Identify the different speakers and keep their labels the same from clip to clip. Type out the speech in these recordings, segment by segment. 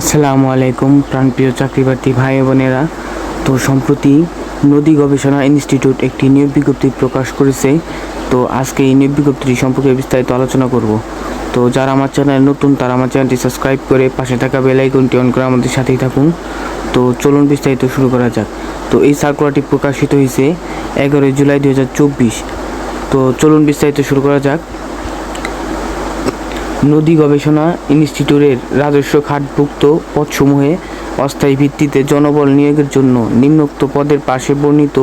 Speaker 1: আসসালামু আলাইকুম, প্রাণপ্রিয় চাকরিপ্রার্থী ভাই বোনেরা। তো সম্প্রতি নদী গবেষণা ইনস্টিটিউট একটি নিয়োগ বিজ্ঞপ্তি প্রকাশ করেছে। তো আজকে এই নিয়োগ বিজ্ঞপ্তিটি সম্পর্কে বিস্তারিত আলোচনা করব। তো যারা আমার চ্যানেল নতুন, তারা আমার চ্যানেলটি সাবস্ক্রাইব করে পাশে থাকা বেল আইকনটি অন করে আমাদের সাথেই থাকুন। তো চলুন বিস্তারিত শুরু করা যাক। তো এই সার্কুলারটি প্রকাশিত হয়েছে এগারোই জুলাই দু হাজার চব্বিশ। তো চলুন বিস্তারিত শুরু করা যাক। নদী গবেষণা ইনস্টিটিউটের রাজস্ব খাতভুক্ত পদসমূহে অস্থায়ী ভিত্তিতে জনবল নিয়োগের জন্য নিম্নোক্ত পদের পাশে বর্ণিত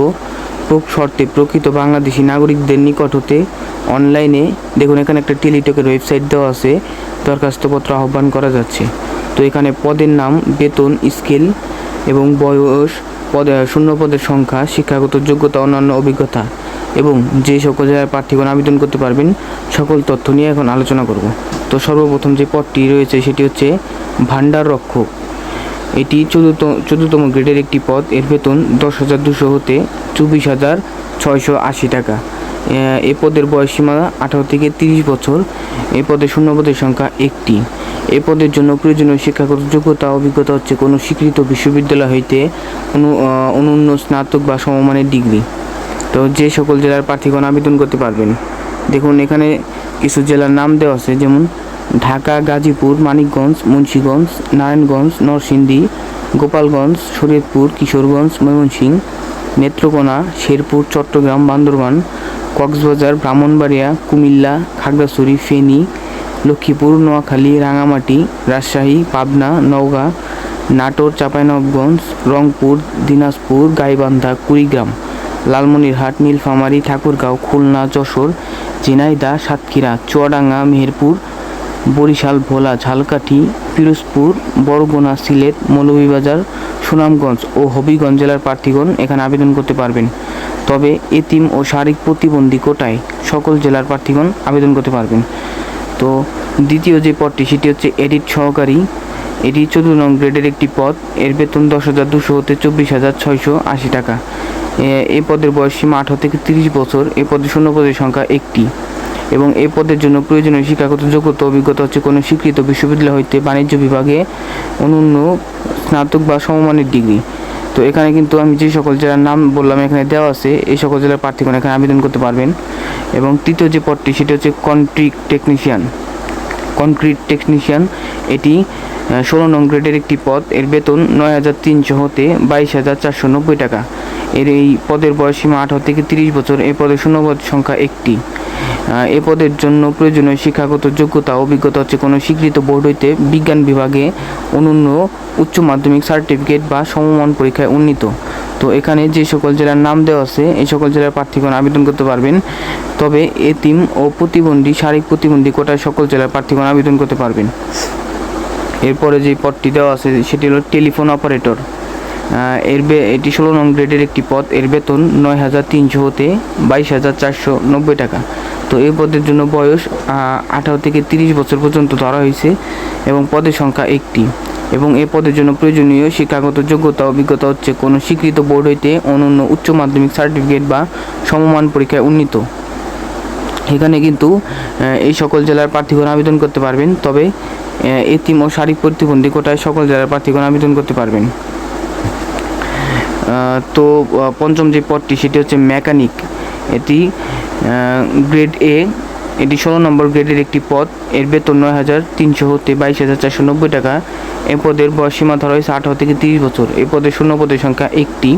Speaker 1: শর্তে প্রকৃত বাংলাদেশি নাগরিকদের নিকট হতে অনলাইনে দেখুন, এখানে একটা টেলিটকের ওয়েবসাইট দেওয়া আছে, দরখাস্তপত্র আহ্বান করা যাচ্ছে। তো এখানে পদের নাম, বেতন, স্কেল এবং বয়স, পদ, শূন্য পদের সংখ্যা, শিক্ষাগত যোগ্যতা, অন্যান্য অভিজ্ঞতা। এবং যে সকল জায়গায় প্রার্থীগণ আবেদন করতে পারবেন সকল তথ্য নিয়ে এখন আলোচনা করব। তো সর্বপ্রথম যে পদটি রয়েছে সেটি হচ্ছে ভান্ডার রক্ষক। এটি চতুর্থ চতুর্থম গ্রেডের একটি পদ। এর বেতন দশ হাজার দুশো হতে চব্বিশ হাজার ছয়শো আশি টাকা। এ- পদের বয়সসীমা আঠারো থেকে তিরিশ বছর। এ পদে শূন্য পদের সংখ্যা একটি। এ পদের জন্য প্রয়োজনীয় শিক্ষাগত যোগ্যতা অভিজ্ঞতা হচ্ছে কোনো স্বীকৃত বিশ্ববিদ্যালয় হইতে অনু আহ, অনন্য স্নাতক বা সমমানের ডিগ্রি। তো যে সকল জেলার প্রার্থীগণ আবেদন করতে পারবেন। দেখুন, এখানে কিছু জেলার নাম দেওয়া আছে, যেমন ঢাকা, গাজীপুর, মানিকগঞ্জ, মুন্সীগঞ্জ, নারায়ণগঞ্জ, নরসিংদী, গোপালগঞ্জ, শরীয়তপুর, কিশোরগঞ্জ, ময়মনসিংহ, নেত্রকোনা, শেরপুর, চট্টগ্রাম, বান্দরবান, কক্সবাজার, ব্রাহ্মণবাড়িয়া, কুমিল্লা, খাগড়াছড়ি, ফেনী, লক্ষ্মীপুর, নোয়াখালী, রাঙামাটি, রাজশাহী, পাবনা, নওগাঁ, নাটোর চাঁপাইনবগঞ্জ রংপুর, দিনাজপুর, গাইবান্ধা, কুড়িগ্রাম। লালমনিরহাট, নীলফামারী, ঠাকুরগাঁও, খুলনা, যশোর ঝিনাইদা সাতক্ষীরা, চুয়াডাঙ্গা, মেহেরপুর, বরিশাল, ভোলা, ঝালকাঠি, পিরোজপুর, বরগুনা, সিলেট, মৌলভীবাজার, সুনামগঞ্জ ও হবিগঞ্জ জেলার প্রার্থীগণ এখানে আবেদন করতে পারবেন। তবে এতিম ও শারীরিক প্রতিবন্ধী কোটায় সকল জেলার প্রার্থীগণ আবেদন করতে পারবেন। তো দ্বিতীয় যে পদটি, সেটি হচ্ছে এডিট সহকারী। এটি চতুর্থ নং গ্রেডের একটি পদ। এর বেতন দশ হাজার দুশো হতে চব্বিশ হাজার ছয়শো আশি টাকা। এই পদের বয়স সীমা আঠারো থেকে তিরিশ বছর। এই পদে শূন্য পদের সংখ্যা একটি। এবং এই পদের জন্য প্রয়োজনীয় শিক্ষাগত যোগ্যতা, অভিজ্ঞতা হচ্ছে কোনো স্বীকৃত বিশ্ববিদ্যালয় হইতে বাণিজ্য বিভাগে অনন্য স্নাতক বা সমমানের ডিগ্রি। তো এখানে কিন্তু আমি যে সকল জেলার নাম বললাম, এখানে দেওয়া আছে, এই সকল জেলার প্রার্থীগণ এখানে আবেদন করতে পারবেন। এবং তৃতীয় যে পদটি, সেটি হচ্ছে কন্ট্রিক টেকনিশিয়ান। কনক্রিট টেকনিশিয়ান এটি ষোলো নং গ্রেডের একটি পদ। এর বেতন নয় হাজার তিনশো হতে বাইশ হাজার চারশো নব্বই টাকা। এর এই পদের বয়সীমা আঠারো থেকে তিরিশ বছর। এই পদের শূন্যপদ সংখ্যা একটি। এ পদের জন্য প্রয়োজনীয় শিক্ষাগত যোগ্যতা, অভিজ্ঞতা হচ্ছে কোনো স্বীকৃত বোর্ড হইতে বিজ্ঞান বিভাগে অনন্য উচ্চ মাধ্যমিক সার্টিফিকেট বা সমমান পরীক্ষায় উন্নীত। তো এখানে যে সকল জেলার নাম দেওয়া আছে, এই সকল জেলার প্রার্থীগণ আবেদন করতে পারবেন। তবে এতিম ও প্রতিবন্ধী, শারীরিক প্রতিবন্ধী কোটায় সকল জেলার প্রার্থীগণ আবেদন করতে পারবেন। এরপরে যে পদটি দেওয়া আছে, সেটি হলো টেলিফোন অপারেটর। এর এটি ষোলো নং গ্রেডের একটি পদ। এর বেতন নয় হাজার তিনশো হতে বাইশ হাজার চারশো নব্বই টাকা। তো এই পদের জন্য বয়স আঠারো থেকে তিরিশ বছর পর্যন্ত ধরা হয়েছে এবং পদের সংখ্যা একটি। এবং এ পদের জন্য প্রয়োজনীয় শিক্ষাগত যোগ্যতা, অভিজ্ঞতা হচ্ছে কোনো স্বীকৃত বোর্ড হইতে অনন্য উচ্চ মাধ্যমিক সার্টিফিকেট বা সমমান পরীক্ষায় উন্নীত। এখানে কিন্তু এই সকল জেলার প্রার্থীগণ আবেদন করতে পারবেন, তবে এতিম ও শারীরিক প্রতিবন্ধী কোটায় সকল জেলার প্রার্থীগণ আবেদন করতে পারবেন। তো পঞ্চম যে পদটি, সেটি হচ্ছে মেকানিক। এটি গ্রেড এ এটি ষোলো নম্বর গ্রেডের একটি পদ। এর বেতন নয় হাজার তিনশো হতে বাইশ হাজার চারশো নব্বই টাকা। এ পদের বয়স সীমা ধরা হয়েছে আঠারো থেকে তিরিশ বছর। এ পদের শূন্য পদের সংখ্যা একটি।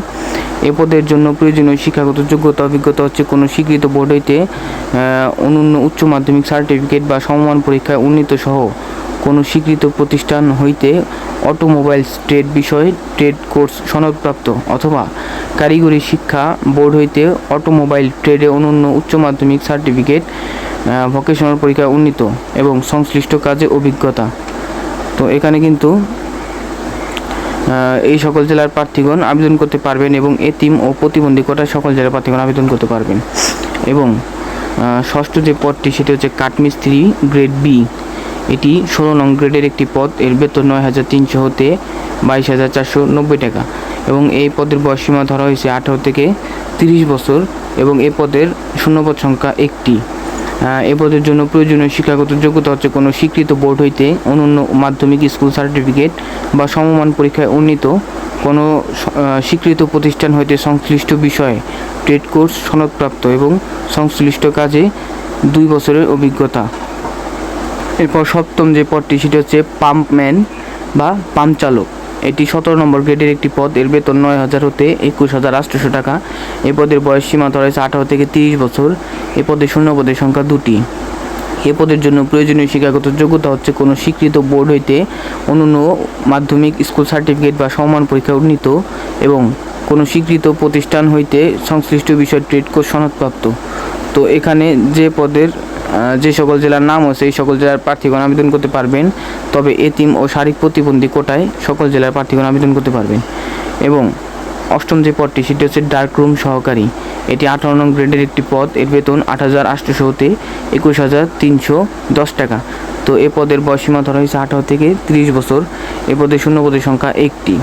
Speaker 1: এ পদের জন্য প্রয়োজনীয় শিক্ষাগত যোগ্যতা, অভিজ্ঞতা হচ্ছে কোনো স্বীকৃত বোর্ড হইতে অনন্য উচ্চ মাধ্যমিক, সার্টিফিকেট বা সমমান পরীক্ষায় উন্নীত সহ কোনো স্বীকৃত প্রতিষ্ঠান হইতে অটোমোবাইলস ট্রেড বিষয়ে ট্রেড কোর্স সনদপ্রাপ্ত অথবা কারিগরি শিক্ষা বোর্ড হইতে অটোমোবাইল ট্রেডে অনন্য উচ্চ মাধ্যমিক সার্টিফিকেট ভোকেশনাল পরীক্ষায় উন্নীত এবং সংশ্লিষ্ট কাজে অভিজ্ঞতা। তো এখানে কিন্তু এই সকল জেলার প্রার্থীগণ আবেদন করতে পারবেন এবং এতিম ও প্রতিবন্ধী কোটায় সকল জেলার প্রার্থীগণ আবেদন করতে পারবেন। এবং ষষ্ঠ যে পদটি সেটি হচ্ছে কাঠমিস্ত্রি গ্রেড বি। এটি ষোলো নং গ্রেডের একটি পদ, এর বেতন নয় হাজার তিনশো হতে বাইশ হাজার চারশো নব্বই টাকা এবং এই পদের বয়সীমা ধরা হয়েছে আঠারো থেকে তিরিশ বছর এবং এ পদের শূন্যপদ সংখ্যা একটি। এ পদের জন্য প্রয়োজনীয় শিক্ষাগত যোগ্যতা হচ্ছে কোনো স্বীকৃত বোর্ড হইতে অনন্য মাধ্যমিক স্কুল সার্টিফিকেট বা সমমান পরীক্ষায় উন্নীত কোনো স্বীকৃত প্রতিষ্ঠান হইতে সংশ্লিষ্ট বিষয়ে ট্রেড কোর্স সনদপ্রাপ্ত এবং সংশ্লিষ্ট কাজে দুই বছরের অভিজ্ঞতা। এরপর সপ্তম যে পদটি, সেটি হচ্ছে পাম্পম্যান বা পাম্প চালক এটি সতেরো নম্বর গ্রেডের একটি পদ। এর বেতন নয় হাজার হতে একুশ হাজার আটশোশো টাকা। এ পদের বয়স সীমা ধরা হয়েছে আঠারো থেকে তিরিশ বছর। এ পদে শূন্য পদের সংখ্যা দুটি। এ পদের জন্য প্রয়োজনীয় শিক্ষাগত যোগ্যতা হচ্ছে কোনো স্বীকৃত বোর্ড হইতে অনন্য মাধ্যমিক স্কুল সার্টিফিকেট বা সমান পরীক্ষা উন্নীত এবং কোনো স্বীকৃত প্রতিষ্ঠান হইতে সংশ্লিষ্ট বিষয় ট্রেড কোর্স সনদপ্রাপ্ত। তো এখানে যে পদের যে সকল জেলার নাম আছে এই সকল জেলার প্রার্থীগণ আবেদন করতে পারবেন, তবে এতিম ও শারীরিক প্রতিবন্ধী কোটায় সকল জেলার প্রার্থীগণ আবেদন করতে পারবেন। এবং অষ্টম যে পদটি, সেটি হচ্ছে ডার্ক রুম সহকারী। এটি আঠারো নং গ্রেডের একটি পদ। এর বেতন আট হাজার আটশোশো হতে একুশ হাজার তিনশো দশ টাকা। তো এ পদের বয়সীমা ধরা হয়েছে আঠারো থেকে তিরিশ বছর। এ পদে শূন্য পদের সংখ্যা একটি।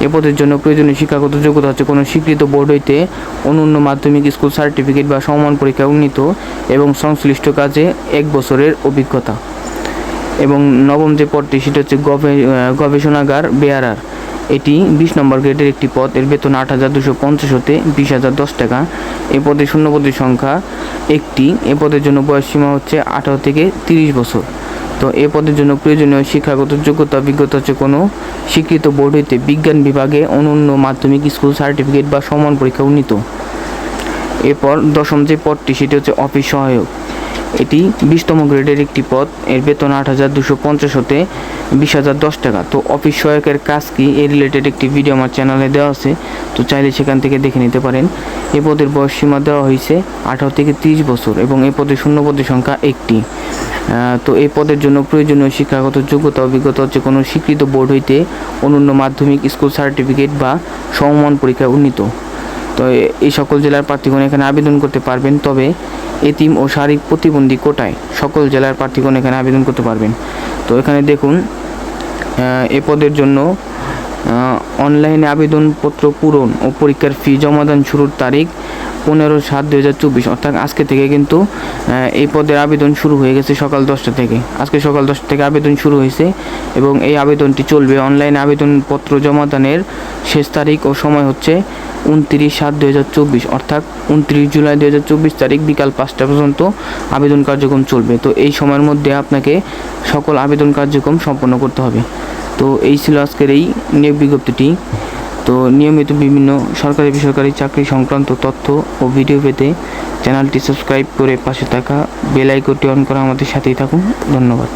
Speaker 1: এ পদের জন্য প্রয়োজনীয় শিক্ষাগত যোগ্যতা হচ্ছে কোনো স্বীকৃত বোর্ড হইতে অনন্য মাধ্যমিক স্কুল সার্টিফিকেট বা সমান পরীক্ষা উন্নীত এবং সংশ্লিষ্ট কাজে এক বছরের অভিজ্ঞতা। এবং নবম যে পদটি, সেটা হচ্ছে গবে- গবেষণাগার, বেয়ারার। এটি বিশ নম্বর গ্রেডের একটি পদ এর বেতন আট হাজার দুশো পঞ্চাশ হতে বিশ হাজার দশ টাকা। এ পদে শূন্য পদের সংখ্যা একটি। এ পদের জন্য বয়স সীমা হচ্ছে আঠারো থেকে তিরিশ বছর। তো এ পদের জন্য প্রয়োজনীয় শিক্ষাগত যোগ্যতা, অভিজ্ঞতা হচ্ছে কোনো। স্বীকৃত বোর্ড হইতে বিজ্ঞান বিভাগে অনন্য মাধ্যমিক স্কুল সার্টিফিকেট বা সমান পরীক্ষা উন্নীত। এরপর দশম যে পদটি, সেটি হচ্ছে অফিস সহায়ক। এটি বিশতম গ্রেডের একটি পদ। এর বেতন আট হাজার দুশো পঞ্চাশ হতে বিশ হাজার দশ টাকা। তো অফিস সহায়কের কাজ কি এই রিলেটেড একটি ভিডিও আমার চ্যানেলে দেওয়া আছে। তো চাইলে সেখান থেকে দেখে নিতে পারেন। এ পদের বয়স সীমা দেওয়া হয়েছে আঠারো থেকে তিরিশ বছর এবং এ পদে শূন্য পদের সংখ্যা একটি। তো এই পদের জন্য প্রয়োজনীয় শিক্ষাগত যোগ্যতা, অভিজ্ঞতা হচ্ছে কোনো স্বীকৃত বোর্ড হইতে অনন্য মাধ্যমিক স্কুল সার্টিফিকেট বা সমমান পরীক্ষায় উন্নীত। তো এই সকল জেলার প্রার্থীগণ এখানে আবেদন করতে পারবেন, তবে এতিম ও শারীরিক প্রতিবন্ধী কোটায় সকল জেলার প্রার্থীগণ এখানে আবেদন করতে পারবেন। তো এখানে দেখুন এ পদের জন্য অনলাইনে আবেদনপত্র পূরণ ও পরীক্ষার ফি জমাদান শুরুর তারিখ পনেরো সাত দুই হাজার চব্বিশ। অর্থাৎ আজকে থেকে কিন্তু এই পদের আবেদন শুরু হয়ে গেছে সকাল দশটা থেকে। আজকে সকাল দশটা থেকে আবেদন শুরু হয়েছে এবং এই আবেদনটি চলবে। অনলাইনে আবেদনপত্র জমাদানের শেষ তারিখ ও সময় হচ্ছে উনত্রিশ সাত দুই হাজার চব্বিশ। অর্থাৎ উনত্রিশ জুলাই দুই হাজার চব্বিশ তারিখ বিকাল পাঁচটা পর্যন্ত আবেদন কার্যক্রম চলবে। তো এই সময়ের মধ্যে আপনাকে সকল আবেদন কার্যক্রম সম্পন্ন করতে হবে। তো এই ছিল আজকের এই নিয়োগ বিজ্ঞপ্তিটি। তো নিয়মিত বিভিন্ন সরকারি বেসরকারি চাকরি সংক্রান্ত তথ্য ও ভিডিও পেতে চ্যানেলটি সাবস্ক্রাইব করে পাশে থাকা বেল আইকনটি অন করা আমাদের সাথেই থাকুন। ধন্যবাদ।